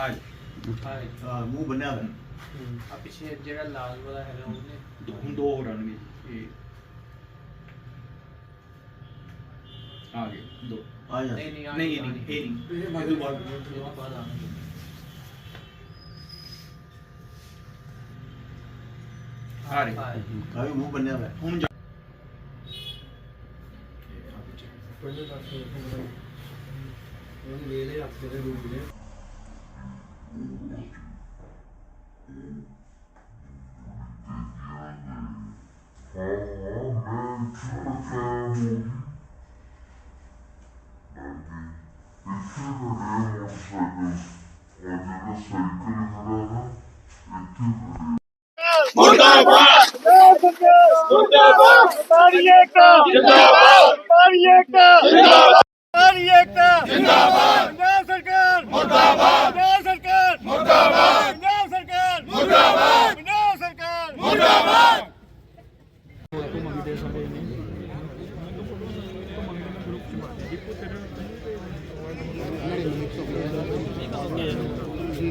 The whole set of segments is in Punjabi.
ਹਾਏ ਹਾਏ ਆ ਮੂੰਹ ਬੰਨਿਆ ਹੋਇਆ। ਆ ਪਿੱਛੇ ਜਿਹੜਾ ਲਾਲ ਵਾਲਾ ਹੈਗਾ ਉਹਨੇ ਹੁਣ ਦੋ ਹੋ ਰਣਗੇ ਇਹ ਆ ਗਏ ਦੋ। ਆ ਜਾ। ਨਹੀਂ ਨਹੀਂ ਆ ਨਹੀਂ ਇਹ ਨਹੀਂ ਇਹ ਨਹੀਂ। ਇਹ ਮਾਈਕਲ ਬਾਲ ਇਹ ਬਾਅਦ ਆਉਣਗੇ। ਆ ਰਹੇ ਹਾਏ ਆ ਵੀ ਮੂੰਹ ਬੰਨਿਆ ਹੋਇਆ। ਹੁਣ ਜਾ। ਪਹਿਲੇ ਦੱਸ ਉਹਨੂੰ ਵੇਲੇ ਹੱਥ ਦੇ। ਰੂਪ Marieta! Marieta! Marieta! Marieta! Marieta! Marieta!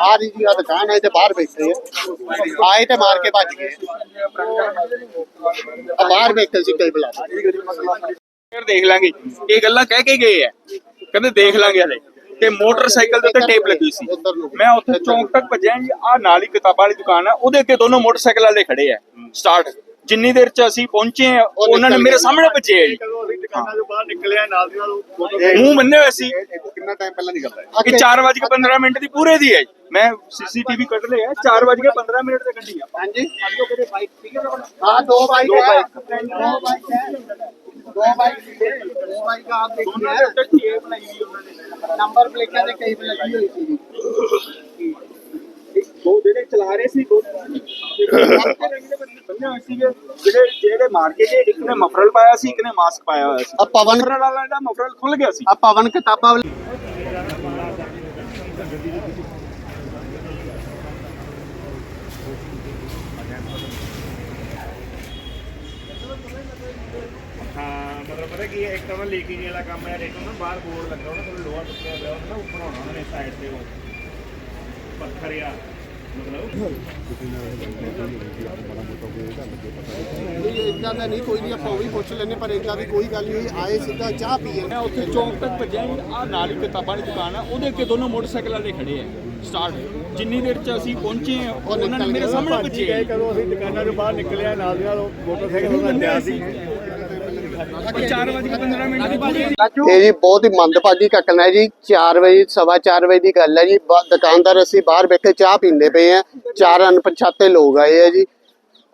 ਆ ਦੁਕਾਨ ਹੈ ਤੇ ਬਾਹਰ ਬੈਠੇ ਆਏ ਤੇ ਮਾਰ ਕੇ ਭੱਜ ਗਏ ਆ ਬਾਹਰ ਬੈਠੇ ਸੀ ਕਈ ਬਲਾ ਫਿਰ ਦੇਖ ਲਾਂਗੇ। ਇਹ ਗੱਲਾਂ ਕਹਿ ਕੇ ਗਏ ਆ। ਕਹਿੰਦੇ ਦੇਖ ਲਾਂਗੇ ਹਲੇ। ਤੇ ਮੋਟਰਸਾਈਕਲ ਦੇ ਉੱਤੇ ਟੇਪ ਲੱਗੀ ਸੀ। ਮੈਂ ਉੱਥੇ ਚੌਂਕ ਤੱਕ ਭੱਜਿਆ ਆ ਨਾਲ ਹੀ ਕਿਤਾਬਾਂ ਵਾਲੀ ਦੁਕਾਨ ਆ, ਉਹਦੇ ਅੱਗੇ ਦੋਨੋਂ ਮੋਟਰਸਾਈਕਲ ਵਾਲੇ ਖੜੇ ਆ। ਸਟਾਰਟ। ਜਿੰਨੀ ਦੇਰ ਚ ਅਸੀਂ ਪਹੁੰਚੇ ਆ ਉਹਨਾਂ ਨੇ ਮੇਰੇ ਸਾਹਮਣੇ ਭੱਜੇ ਆ ਜੀ। ਕਦੋਂ ਅਸੀਂ ਦੁਕਾਨਾਂ ਤੋਂ ਬਾਹਰ ਨਿਕਲਿਆ ਨਾਲ ਦੀ ਨਾਲ ਮੂੰਹ ਮੰਨੇ ਹੋਏ ਸੀ। ਕਿੰਨਾ ਟਾਈਮ ਪਹਿਲਾਂ ਦੀ ਗੱਲ ਹੈ। ਕਿ 4:15 ਮਿੰਟ ਦੀ ਪੂਰੇ ਦੀ ਹੈ ਜੀ। ਮੈਂ ਸੀਸੀਟੀਵੀ ਕੱਢ ਲਿਆ 4:15 ਮਿੰਟ ਤੇ ਕੱਢੀ ਆ। ਹਾਂਜੀ। ਹਾਂ ਦੋ ਬਾਈਕ ਹੈ। ਦੋ ਬਾਈਕ ਹੈ। ਦੋ ਬਾਈਕ ਦੋ ਬਾਈਕ ਆਪ ਦੇਖੀ ਹੈ। ਟੇਪ ਲਾਈ ਹੋਈ ਉਹਨਾਂ ਨੇ। ਨੰਬਰ ਪਲੇਟਾਂ ਤੇ ਕਈ ਲੱਗੀ ਹੋਈ ਸੀ। ਦੋ ਜਿਹੜੇ ਚਲਾ ਰਹੇ ਸੀ ਦੋ ਬੈਠੇ ਹੋਏ ਸੀਗੇ ਜਿਹੜੇ ਜਿਹੜੇ ਮਾਰ ਕੇ ਗਏ ਇੱਕ ਨੇ ਮਫਰਲ ਪਾਇਆ ਸੀ ਇੱਕ ਨੇ ਮਾਸਕ ਪਾਇਆ ਹੋਇਆ ਸੀ। ਆ ਪਵਨ ਮਫਰਲ ਵਾਲਾ ਦਾ ਮਫਰਲ ਖੁੱਲ ਗਿਆ ਸੀ। ਆ ਪਵਨ ਕਿਤਾਬਾਂ ਵਾਲੀ ਹਾਂ ਮਤਲਬ ਪਤਾ ਕੀ ਹੈ ਇੱਕ ਤਾਂ ਲੀਕਿੰਗ ਵਾਲਾ ਕੰਮ ਹੈ ਦੇਖੋ ਨਾ ਬਾਹਰ ਬੋਰਡ ਲੱਗਾ ਉਹਨਾਂ ਕੋਲ ਲੋਹਾ ਟੁੱਟਿਆ ਹੋਇਆ ਉਹਨਾਂ ਉੱਪਰ ਹੋਣਾ ਉਹਨਾਂ ਨੇ ਸਾਈਡ ਤੇ ਉਹ ਪੱਥਰ ਆ ਮਤਲਬ ਇਦਾਂ ਦਾ ਨਹੀਂ ਕੋਈ ਨਹੀਂ ਆਪਾਂ ਉਹ ਵੀ ਪੁੱਛ ਲੈਨੇ ਪਰ ਇਦਾਂ ਦੀ ਕੋਈ ਗੱਲ ਨਹੀਂ ਆਏ ਸਿੱਧਾ ਚਾਹ ਪੀਏ। ਮੈਂ ਉੱਥੇ ਚੌਂਕ ਤੱਕ ਭੱਜਿਆ ਆ ਨਾਲ ਹੀ ਕਿਤਾਬਾਂ ਦੀ ਦੁਕਾਨ ਆ ਉਹਦੇ ਅੱਗੇ ਦੋਨੋਂ ਮੋਟਰਸਾਈਕਲ ਵਾਲੇ ਖੜੇ ਆ ਸਟਾਰਟ ਜਿੰਨੀ ਦੇਰ ਚ ਅਸੀਂ ਪਹੁੰਚੇ ਉਹਨਾਂ ਨੇ ਮੇਰੇ ਸਾਹਮਣੇ ਭੱਜੇ ਆ। ਕਦੋਂ ਅਸੀਂ ਦੁਕਾਨਾਂ ਤੋਂ ਬਾਹਰ ਨਿਕਲਿਆ ਨਾਲ ਦੀ ਨਾਲ ਮੋਟਰਸਾਈਕਲ ਉਹਨਾਂ ਨੇ ਸੀ ਸੀ 4:15 ਮਿੰਟ ਦੀ ਪੂਰੀ ਇਹ ਜੀ ਬਹੁਤ ਹੀ ਮੰਦਭਾਗੀ ਘਟਨਾ ਹੈ ਜੀ। 4 ਵਜੇ ਸਵਾ 4 ਵਜੇ ਦੀ ਗੱਲ ਹੈ ਜੀ। ਦੁਕਾਨਦਾਰ ਅਸੀਂ ਬਾਹਰ ਬੈਠੇ ਚਾਹ ਪੀਂਦੇ ਪਏ ਆ। ਚਾਰ ਅਣਪਛਾਤੇ ਲੋਕ ਆਏ ਆ ਜੀ।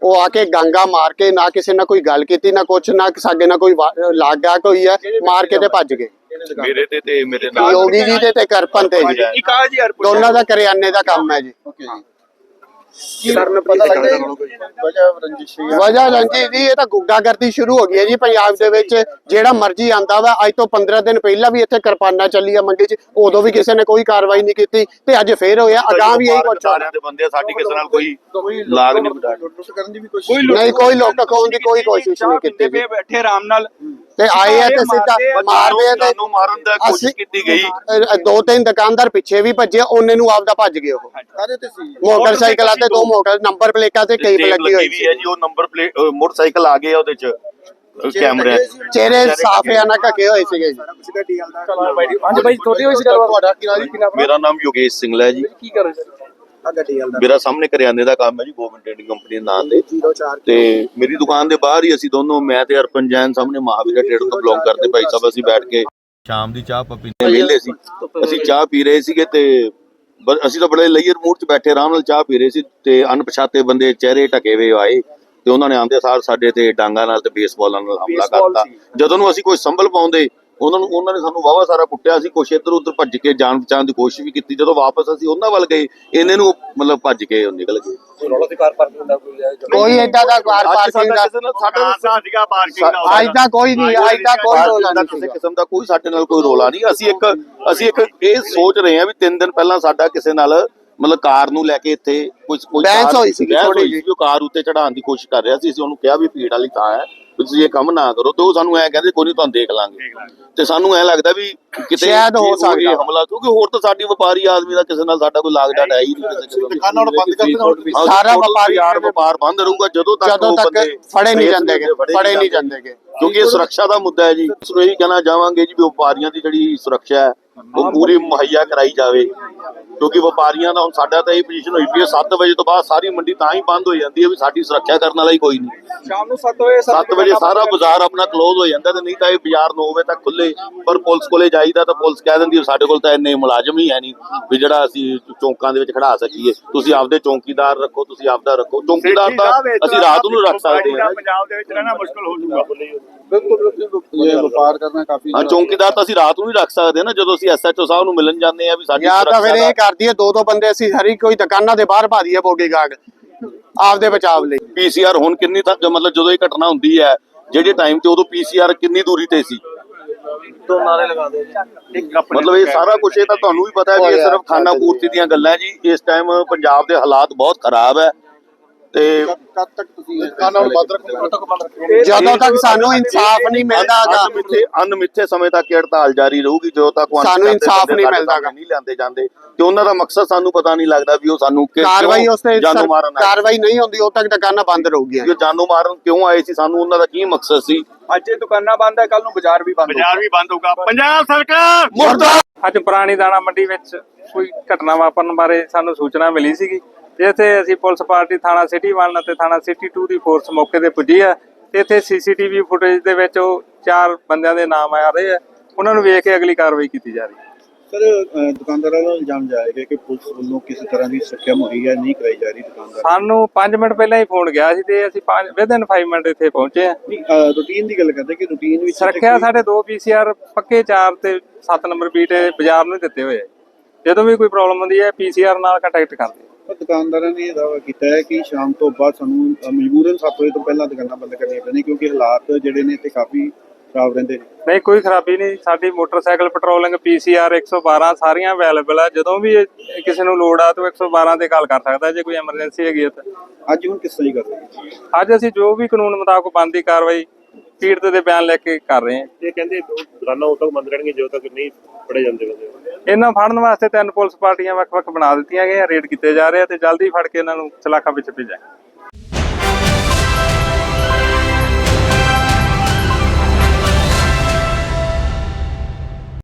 ਉਹ ਆ ਕੇ ਗਾਂਗਾ ਮਾਰ ਕੇ ਨਾ ਕਿਸੇ ਨਾਲ ਕੋਈ ਗੱਲ ਕੀਤੀ ਨਾ ਕੁਛ ਨਾ ਸਾਡੇ ਨਾਲ ਕੋਈ ਲਾਗਾ ਕੋਈ ਹੈ ਮਾਰ ਕੇ ਤੇ ਭੱਜ ਗਏ। ਮੇਰੇ ਤੇ ਤੇ ਮੇਰੇ ਨਾਲ ਯੋਗੀ ਜੀ ਤੇ ਕਰਪਨ ਤੇ ਜੀ। ਆ ਦੋਨਾਂ ਦਾ ਕਰਿਆਨੇ ਦਾ ਕੰਮ ਹੈ ਜੀ। ਸਰ ਪਤਾ ਲੱਗਦਾ ਵਜ੍ਹਾ ਰੰਜਿਸ਼ ਜੀ ਇਹ ਤਾਂ ਗੁੱਗਾਗਰਦੀ ਸ਼ੁਰੂ ਹੋ ਗਈ ਹੈ ਜੀ ਪੰਜਾਬ ਦੇ ਵਿੱਚ। ਜਿਹੜਾ ਮਰਜ਼ੀ ਆਂਦਾ ਵਾ ਅੱਜ ਤੋਂ 15 ਦਿਨ ਪਹਿਲਾਂ ਵੀ ਇੱਥੇ ਕਿਰਪਾਨਾਂ ਚੱਲੀ ਆ ਮੰਡੀ 'ਚ ਉਦੋਂ ਵੀ ਕਿਸੇ ਨੇ ਕੋਈ ਕਾਰਵਾਈ ਨਹੀਂ ਕੀਤੀ ਤੇ ਅੱਜ ਫੇਰ ਹੋਇਆ। ਅਗਾਹ ਵੀ ਇਹੀ ਕੁਛ ਹੋਣਾ ਦੇ ਬੰਦੇ ਆ, ਸਾਡੀ ਕਿਸੇ ਨਾਲ ਕੋਈ ਲਾਗ ਨਹੀਂ ਬਿਠਾ ਲੁੱਟ ਕਰਨ ਦੀ ਵੀ ਕੋਸ਼ਿਸ਼ ਨਹੀਂ ਕੋਈ ਦੀ ਕੋਈ ਕੋਸ਼ਿਸ਼ ਨਹੀਂ ਕੀਤੀ ਬੈਠੇ ਆਰਾਮ ਨਾਲ। ਤੇ ਆਏ ਆ ਤੇ ਸਿੱਧਾ ਮਾਰਦੇ ਆ ਤੇ ਨੂੰ ਮਾਰਨ ਦਾ ਕੋਸ਼ਿਸ਼ ਕੀਤੀ ਗਈ ਦੋ ਤਿੰਨ ਦੁਕਾਨਦਾਰ ਪਿੱਛੇ ਵੀ ਭੱਜੇ ਉਹਨੇ ਨੂੰ ਆਪਦਾ ਭੱਜ ਗਏ ਉਹ। ਕਾਹਦੇ ਤੇ ਸੀ। ਮੋਟਰਸਾਈਕਲਾਂ ਤੇ ਦੋ ਮੋਟਰ ਨੰਬਰ ਪਲੇਟਾਂ ਤੇ ਕਈ ਲੱਗੀ ਹੋਈ ਵੀ ਸੀ। ਹੈ ਜੀ ਉਹ ਨੰਬਰ ਪਲੇਟ ਮੋਟਰਸਾਈਕਲ ਆ ਗਏ ਉਹਦੇ ਚ ਕੈਮਰੇ। ਚਿਹਰੇ ਸਾਫ਼ ਆ ਨਾ ਢਕੇ ਹੋਏ ਸੀਗੇ ਜੀ। ਸਿੱਧਾ ਡੀਐਲ ਦਾ ਹਾਂਜੀ ਬਾਈ ਤੁਹਾਡੀ ਹੋਈ ਸੀ ਗੱਲਬਾਤ? ਤੁਹਾਡਾ ਕੀ ਨਾਮ ਜੀ? ਕੀ ਨਾਮ ਮੇਰਾ ਨਾਮ ਯੋਗੇਸ਼ ਸਿੰਗਲਾ ਹੈ ਜੀ। ਕੀ ਕਰ ਰਹੇ ਸੀ ਆ ਗੱਡੀ ਦਾ। ਮੇਰਾ ਸਾਹਮਣੇ ਕਰਿਆਨੇ ਦਾ ਕੰਮ ਹੈ ਜੀ ਗੋਬਿੰਦ ਟ੍ਰੇਡਿੰਗ ਕੰਪਨੀ ਦੇ ਨਾਂ ਤੇ। 04 ਤੇ ਮੇਰੀ ਦੁਕਾਨ ਦੇ ਬਾਹਰ ਹੀ ਅਸੀਂ ਦੋਨੋਂ ਮੈਂ ਤੇ ਅਰਪਨ ਜੈਨ ਸਾਹਮਣੇ ਮਹਾਵੀਰ ਟ੍ਰੇਡਰ ਤੋਂ ਬਿਲੋਂਗ ਕਰਦੇ ਭਾਈ ਸਾਹਿਬ ਅਸੀਂ ਬੈਠ ਕੇ ਸ਼ਾਮ ਦੀ ਚਾਹ ਪੀਣੇ ਵਿਹਲੇ ਸੀ। ਅਸੀਂ ਚਾਹ ਪੀ ਰਹੇ ਸੀਗੇ ਤੇ ਅਸੀਂ ਤਾਂ ਬੜੇ ਲਈਅਰ ਮੂਡ 'ਚ ਬੈਠੇ ਆਰਾਮ ਨਾਲ ਚਾਹ ਪੀ ਰਹੇ ਸੀ ਤੇ ਅਣਪਛਾਤੇ ਬੰਦੇ ਚਿਹਰੇ ਢਕੇ ਹੋਏ ਆਏ ਤੇ ਉਹਨਾਂ ਨੇ ਆਂਦੇ ਸਾਰ ਸਾਡੇ ਤੇ ਡਾਂਗਾ ਨਾਲ ਤੇ ਬੇਸਬਾਲਾਂ ਨਾਲ ਹਮਲਾ ਕਰਤਾ। ਜਦੋਂ ਨੂੰ ਅਸੀਂ ਕੋਈ ਸੰਭਲ ਪਾਉਂਦੇ ਉਹਨਾਂ ਨੂੰ ਉਹਨਾਂ ਨੇ ਸਾਨੂੰ ਵਾਵਾ ਸਾਰਾ ਕੁੱਟਿਆ ਸੀ ਕੁਛ ਇੱਧਰ ਉੱਧਰ ਭੱਜ ਕੇ ਜਾਨ ਬਚਾਉਣ ਦੀ ਕੋਸ਼ਿਸ਼ ਵੀ ਕੀਤੀ। ਜਦੋਂ ਵਾਪਸ ਅਸੀਂ ਉਹਨਾਂ ਵੱਲ ਗਏ ਇਹਨੇ ਨੂੰ ਮਤਲਬ ਭੱਜ ਕੇ ਉਹ ਨਿਕਲ ਗਏ। ਕੋਈ ਦਾ ਸਾਡਾ ਦਾ ਨਾਲ ਸਾਡਾ ਸਾਡਾ ਸੀਗਾ ਪਾਰਕਿੰਗ ਦਾ ਅੱਜ ਦਾ ਕੋਈ ਨਹੀਂ ਅੱਜ ਦਾ ਕੋਈ ਰੋਲਾ ਨਹੀਂ ਕਿਸੇ ਸੀਗਾ। ਕਿਸਮ ਦਾ ਕੋਈ ਸਾਡੇ ਨਾਲ ਕੋਈ ਰੋਲਾ ਨਹੀਂ। ਅਸੀਂ ਇੱਕ ਅਸੀਂ ਇੱਕ ਇਹ ਸੋਚ ਰਹੇ ਹਾਂ ਵੀ ਤਿੰਨ ਦਿਨ ਪਹਿਲਾਂ ਸਾਡਾ ਕਿਸੇ ਨਾਲ ਮਤਲਬ ਕਾਰ ਨੂੰ ਲੈ ਕੇ ਇੱਥੇ ਕੁਝ ਕੋਈ ਕਾਰ- ਹੋਈ ਉੱਤੇ ਚੜਾਉਣ ਦੀ ਕੋਸ਼ਿਸ਼ ਕਰ ਰਿਹਾ ਸੀ। ਅਸੀਂ ਉਹਨੂੰ ਕਿਹਾ ਵੀ ਭੀੜ ਵਾਲੀ ਥਾਂ ਹੈ। ਤੁਸੀਂ ਇਹ ਕੰਮ ਨਾ ਕਰੋ। ਤੇ ਉਹ ਸਾਨੂੰ ਐ ਕਹਿੰਦੇ ਕੋਈ ਨਹੀਂ ਤੁਹਾਨੂੰ ਦੇਖ ਲਾਂਗੇ। ਤੇ ਸਾਨੂੰ ਐ ਲੱਗਦਾ ਵੀ ਕਿਤੇ ਸ਼ਾਇਦ ਹੋ ਸਕਦਾ। ਹਮਲਾ ਕਿਉਂਕਿ ਹੋਰ ਤਾਂ ਸਾਡੀ ਵਪਾਰੀ ਆਦਮੀ ਦਾ ਕਿਸੇ ਨਾਲ ਸਾਡਾ ਕੋਈ ਲਾਗ ਡਾਟ ਹੈ ਹੀ ਨਹੀਂ ਕਿਸੇ ਦੀ ਦੁਕਾਨਾਂ ਬੰਦ ਕਰ ਦੇਣਾ ਸਾਰਾ ਵਪਾਰੀ ਯਾਰ ਵਪਾਰ ਬੰਦ ਰਹੂਗਾ ਜਦੋਂ ਤੱਕ ਜਦੋਂ ਉਹ ਤੱਕ ਬੰਦੇ ਫੜੇ ਨਹੀਂ ਜਾਂਦੇਗੇ ਫੜੇ ਨਹੀਂ ਜਾਂਦੇਗੇ ਕਿਉਂਕਿ ਇਹ ਸੁਰੱਖਿਆ ਦਾ ਮੁੱਦਾ ਹੈ ਜੀ। ਇਸ ਨੂੰ ਇਹੀ ਕਹਿਣਾ ਚਾਹਾਂਗੇ ਜੀ ਵੀ ਵਪਾਰੀਆਂ ਦੀ ਜਿਹੜੀ ਸੁਰੱਖਿਆ ਹੈ ਉਹ ਪੂਰੀ ਮੁਹੱਈਆ ਕਰਾਈ ਜਾਵੇ। ਕਿਉਂਕਿ ਵਪਾਰੀਆਂ ਦਾ ਹੁਣ ਸਾਡਾ ਤਾਂ ਇਹ ਪੋਜੀਸ਼ਨ ਹੋਈ ਪਈ ਹੈ 7 ਵਜੇ ਤੋਂ ਬਾਅਦ ਸਾਰੀ ਮੰਡੀ ਤਾਂ ਹੀ ਬੰਦ ਹੋ ਜਾਂਦੀ ਹੈ ਵੀ ਸਾਡੀ ਸੁਰੱਖਿਆ ਕਰਨ ਵਾਲਾ ਹੀ ਕੋਈ ਨਹੀਂ। ਸ਼ਾਮ ਨੂੰ 7 ਵਜੇ 7 ਵਜੇ ਸਾਰਾ ਬਾਜ਼ਾਰ ਆਪਣਾ ਕਲੋਜ਼ ਹੋ ਜਾਂਦਾ ਤੇ ਨਹੀਂ ਤਾਂ ਇਹ ਬਾਜ਼ਾਰ 9 ਵਜੇ ਤੱਕ ਖੁੱਲੇ ਪਰ ਪੁਲਿਸ ਕੋਲੇ ਜਾਈਦਾ ਤਾਂ ਪੁਲਿਸ ਕਹਿ ਦਿੰਦੀ ਸਾਡੇ ਕੋਲ ਤਾਂ ਇੰਨੇ ਮੁਲਾਜ਼ਮ ਹੀ ਹੈ ਨਹੀਂ ਵੀ ਜਿਹੜਾ ਅਸੀਂ ਚੌਂਕਾਂ ਦੇ ਵਿੱਚ ਖੜਾ ਸਕੀਏ। ਤੁਸੀਂ ਆਪਦੇ ਚੌਂਕੀਦਾਰ ਰੱਖੋ ਤੁਸੀਂ ਆਪਦਾ ਰੱਖੋ। ਚੌਂਕੀਦਾਰ ਤਾਂ ਅਸੀਂ ਰਾਤ ਨੂੰ ਰੱਖ ਸਕਦੇ ਹਾਂ। ਪੰਜਾਬ ਦੇ ਵਿੱਚ ਰਹਿਣਾ ਮੁਸ਼ਕਲ ਹੋ ਜਾਊਗਾ ਇਹ ਵਪਾਰ ਕਰਨਾ ਕਾਫੀ ਹਾਂ ਚੌਂਕੀਦਾਰ ਤਾਂ ਅਸੀਂ ਰਾਤ ਨੂੰ ਹੀ ਰੱਖ ਸਕਦੇ ਹਾਂ ਨਾ ਜਦੋਂ ਅਸੀਂ ਐਸਐਚਓ ਸਾਹਿਬ ਨੂੰ ਮਿਲਣ ਜਾਂਦੇ ਆ ਵੀ ਸਾਡੀ ਜਾਂ ਤਾਂ ਫਿਰ ਸੁਰੱਖਿਆ ਇਹ ਕਰਦੀ ਹੈ ਦੋ ਦੋ ਬੰਦੇ ਅਸੀਂ ਹਰੀ ਕੋਈ ਦੁਕਾਨਾਂ ਦੇ ਬਾਹਰ ਪਾ ਦਈਏ ਬੋਡੀ ਗਾਰਡ ਆਪਦੇ ਬਚਾਵ ਲਈ। ਪੀਸੀਆਰ ਹੁਣ ਕਿੰਨੀ ਤੱਕ ਮਤਲਬ ਜਦੋਂ ਇਹ ਘਟਨਾ ਹੁੰਦੀ ਹੈ ਜਿਹੜੇ ਟਾਈਮ ਤੇ ਉਦੋਂ ਪੀਸੀਆਰ ਕਿੰਨੀ ਦੂਰੀ ਤੇ ਸੀ? ਮਤਲਬ ਇਹ ਸਾਰਾ ਕੁਝ ਇਹ ਤਾਂ ਤੁਹਾਨੂੰ ਵੀ ਪਤਾ ਹੈ ਕਿ ਇਹ ਸਿਰਫ ਖਾਨਾ ਪੂਰਤੀ ਦੀਆਂ ਗੱਲਾਂ ਹੈ ਜੀ। ਇਸ ਟਾਈਮ ਪੰਜਾਬ ਦੇ ਹਾਲਾਤ ਬਹੁਤ ਖਰਾਬ ਹੈ। ਤੇ ਕਦ ਤੱਕ ਤੁਸੀਂ ਦੁਕਾਨਾਂ ਨੂੰ ਬੰਦ ਰੱਖੋਗੇ? ਜਦੋਂ ਤੱਕ ਸਾਨੂੰ ਇਨਸਾਫ ਨਹੀਂ ਮਿਲਦਾਗਾ ਅਨਮਿੱਥੇ ਅਨਮਿੱਥੇ ਸਮੇਂ ਤੱਕ ਇਹ ਹੜਤਾਲ ਜਾਰੀ ਰਹੂਗੀ ਜਦੋਂ ਤੱਕ ਸਾਨੂੰ ਇਨਸਾਫ ਨਹੀਂ ਸਾਡੇ ਮਿਲਦਾ ਸਾਹਮਣੇ ਨਹੀਂ ਲਿਆਂਦੇ ਜਾਂਦੇ। ਤੇ ਉਹਨਾਂ ਦਾ ਮਕਸਦ ਸਾਨੂੰ ਪਤਾ ਨਹੀਂ ਲੱਗਦਾ ਵੀ ਉਹ ਸਾਨੂੰ ਕਿ- ਕਾਰਵਾਈ ਕਿਉਂ ਉਸ ਤੇ ਜਾਨੋਂ ਮਾਰਨ ਆਏ ਕਾਰਵਾਈ ਨਹੀਂ ਹੁੰਦੀ ਉਦੋਂ ਤੱਕ ਦੁਕਾਨਾਂ ਬੰਦ ਰਹੂਗੀਆਂ। ਜੋ ਜਾਨੋਂ ਮਾਰਨ ਕਿਉਂ ਆਏ ਸੀ? ਸਾਨੂੰ ਉਹਨਾਂ ਦਾ ਕੀ ਮਕਸਦ ਸੀ? ਅੱਜ ਇਹ ਦੁਕਾਨਾਂ ਬੰਦ ਹੈ ਕੱਲ ਨੂੰ ਬਾਜ਼ਾਰ ਵੀ ਬੰਦ ਬਾਜ਼ਾਰ ਵੀ ਬੰਦ ਹੋਊਗਾ। ਪੰਜਾਬ ਸਰਕਾਰ! ਮੁਰਦਾ ਅੱਜ ਪੁਰਾਣੀ ਦਾਣਾ ਮੰਡੀ ਵਿੱਚ ਕੋਈ ਘਟਨਾ ਵਾਪਰਨ ਬਾਰੇ ਸਾਨੂੰ ਸੂਚਨਾ ਮਿਲੀ ਸੀਗੀ। ਜਿੱਥੇ ਅਸੀਂ ਪੁਲਿਸ ਪਾਰਟੀ ਥਾਣਾ ਸਿਟੀ 1 ਅਤੇ ਥਾਣਾ ਸਿਟੀ 2 ਦੀ ਫੋਰਸ ਮੌਕੇ ਤੇ ਪੁੱਜੀ ਆ ਤੇ ਇੱਥੇ ਸੀਸੀਟੀਵੀ ਫੁਟੇਜ ਦੇ ਵਿੱਚ ਉਹ ਚਾਰ ਬੰਦਿਆਂ ਦੇ ਨਾਮ ਆ ਰਹੇ ਆ। ਉਹਨਾਂ ਨੂੰ ਵੇਖ ਕੇ ਅਗਲੀ ਕਾਰਵਾਈ ਕੀਤੀ ਜਾ ਰਹੀ ਹੈ। ਸਰ ਦੁਕਾਨਦਾਰਾਂ ਦਾ ਇਲਜ਼ਾਮ ਜਾਏਗਾ ਕਿ ਪੁਲਿਸ ਵੱਲੋਂ ਕਿਸੇ ਤਰ੍ਹਾਂ ਦੀ ਸੁਰੱਖਿਆ ਮੁਹੱਈਆ ਨਹੀਂ ਕਰਾਈ ਜਾ ਰਹੀ ਦੁਕਾਨਦਾਰ ਸਾਨੂੰ 5 ਮਿੰਟ ਪਹਿਲਾਂ ਹੀ ਫੋਨ ਗਿਆ ਸੀ ਤੇ ਅਸੀਂ 5 ਵਿਦਨ 5 ਮਿੰਟ ਇੱਥੇ ਪਹੁੰਚੇ ਆ। ਰੂਟੀਨ ਦੀ ਗੱਲ ਕਰਦੇ ਕਿ ਰੂਟੀਨ ਵਿੱਚ ਸੁਰੱਖਿਆ ਸਾਡੇ ਦੋ ਪੀਸੀਆਰ ਪੱਕੇ 4 ਤੇ 7 ਨੰਬਰ ਬੀਟ ਬਾਜ਼ਾਰ ਨੂੰ ਦਿੱਤੇ ਹੋਏ ਆ। ਜਦੋਂ ਵੀ ਕੋਈ ਪ੍ਰੋਬਲਮ ਹੁੰਦੀ ਹੈ ਪੀਸੀਆਰ ਨਾਲ ਕੰਟੈਕਟ ਕਰਦੇ ਆ। ਪਰ ਦੁਕਾਨਦਾਰਾਂ ਨੇ ਇਹ ਦਾਅਵਾ ਕੀਤਾ ਹੈ ਕਿ ਸ਼ਾਮ ਤੋਂ ਬਾਅਦ ਸਾਨੂੰ ਮਜਬੂਰਨ 7 ਵਜੇ ਤੋਂ ਪਹਿਲਾਂ ਦੁਕਾਨਾਂ ਬੰਦ ਕਰਨੀਆਂ ਪੈਣੀਆਂ ਕਿਉਂਕਿ ਹਾਲਾਤ ਜਿਹੜੇ ਨੇ ਇੱਥੇ ਕਾਫੀ ਖਰਾਬ ਰਹਿੰਦੇ ਨੇ। ਨਹੀਂ ਕੋਈ ਖਰਾਬੀ ਨਹੀਂ। ਸਾਡੀ ਮੋਟਰਸਾਈਕਲ ਪੈਟਰੋਲਿੰਗ ਪੀਸੀਆਰ 112 ਸਾਰੀਆਂ ਅਵੇਲੇਬਲ ਆ। ਜਦੋਂ ਵੀ ਕਿਸੇ ਨੂੰ ਲੋੜ ਆ ਤਾਂ ਉਹ 112 ਤੇ ਕਾਲ ਕਰ ਸਕਦਾ ਜੇ ਕੋਈ ਐਮਰਜੈਂਸੀ ਹੈਗੀ ਹੈ ਤਾਂ। ਅੱਜ ਹੁਣ ਕਿਸ ਤਰ੍ਹਾਂ ਹੀ? ਕਰਦੇ ਅੱਜ ਅਸੀਂ ਜੋ ਵੀ ਕਾਨੂੰਨ ਮੁਤਾਬਕ ਬੰਦੀ ਕਾਰਵਾਈ ਪੀੜਤ ਦੇ ਬਿਆਨ ਲੈ ਕੇ ਕਰ ਰਹੇ ਹਾਂ। ਇਹ ਕਹਿੰਦੇ ਦੁਕਾਨਾਂ ਉਦੋਂ ਤੱਕ ਬੰਦ ਰਹਿਣਗੀਆਂ ਜਦੋਂ ਤੱਕ ਨਹੀਂ ਫੜੇ ਜਾਂਦੇ ਬੰਦੇ। ਇਹਨਾਂ ਫੜਨ ਵਾਸਤੇ ਤਿੰਨ ਪੁਲਿਸ ਪਾਰਟੀਆਂ ਵੱਖ-ਵੱਖ ਬਣਾ ਦਿੱਤੀਆਂ ਗਈਆਂ, ਰੇਡ ਕੀਤੇ ਜਾ ਰਹੇ ਆ ਤੇ ਜਲਦੀ ਫੜ ਕੇ ਇਹਨਾਂ ਨੂੰ ਸਲਾਖਾਂ ਵਿੱਚ ਭੇਜਾਂਗੇ।